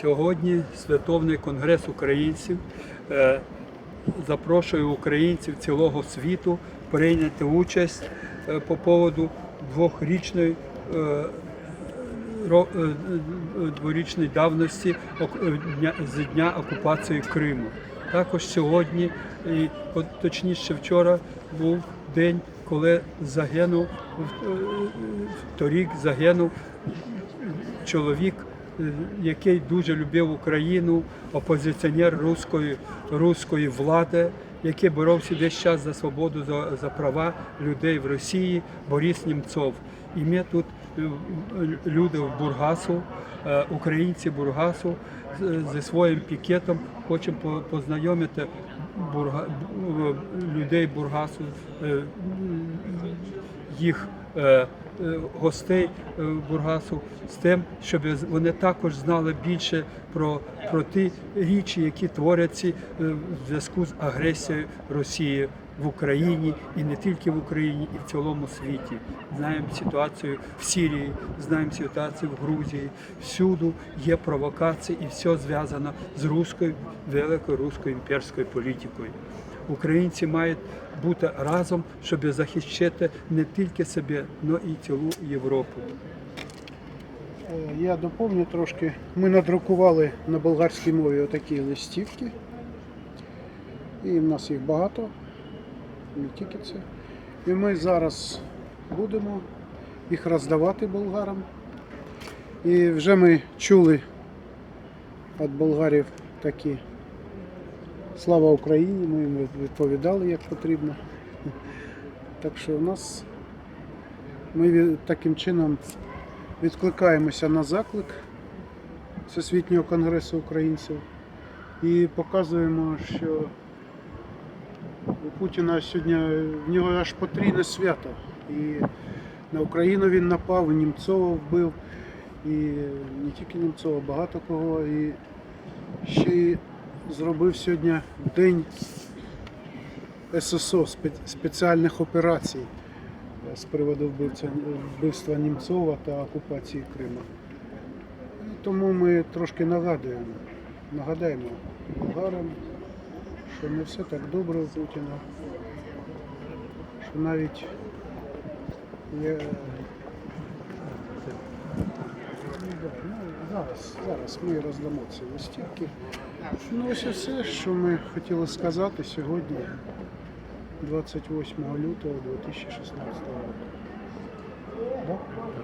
Сьогодні Святовний конгрес українців е, запрошує українців цілого світу прийняти участь е, по поводу двохрічної е, дворічної давності з дня окупації Криму. Також сьогодні, і точніше вчора, був день, коли загинув торік загинув чоловік, який дуже любив Україну, опозиціонер руської, руської влади, який боровся весь час за свободу, за, за права людей в Росії, Борис Німцов. І ми тут е, люди в Бургасу, е, українці Бургасу зі своїм пікетом хочемо по- познайомити Бурга, людей Бургасу, е, їх е, е, гостей е, Бургасу з тим, щоб вони також знали більше про, про ті річі, які творяться в зв'язку з агресією Росії в Україні і не тільки в Україні, і в цілому світі. Знаємо ситуацію в Сирії, знаємо ситуацію в Грузії. Всюду є провокації, і все зв'язано з руською великою руською імперською політикою. Українці мають бути разом, щоб захищати не тільки себе, але і цілу Європу. Е, Я доповню трошки. Ми надрукували на болгарській мові отакі листівки. І в нас їх багато, не тільки це. І ми зараз будемо їх роздавати болгарам. І вже ми чули від болгарів такі Слава Україні, ми їм відповідали як потрібно. Так що у нас ми таким чином відкликаємося на заклик Всесвітнього конгресу українців і показуємо, що у Путіна сьогодні в нього аж потрійне свято. І на Україну він напав, і Німцова вбив, і не тільки Німцова, багато кого. І ще зробив сьогодні день ССО спеціальних операцій е, з приводу вбивця, вбивства Німцова та окупації Криму. Тому ми трошки нагадуємо, нагадаємо болгарам, що не все так добре у Путіна, що навіть є. Ну, Зараз, зараз ми роздамо ці листівки. Ну ось все, що ми хотіли сказати сьогодні, 28 лютого 2016 року. Да? Добре.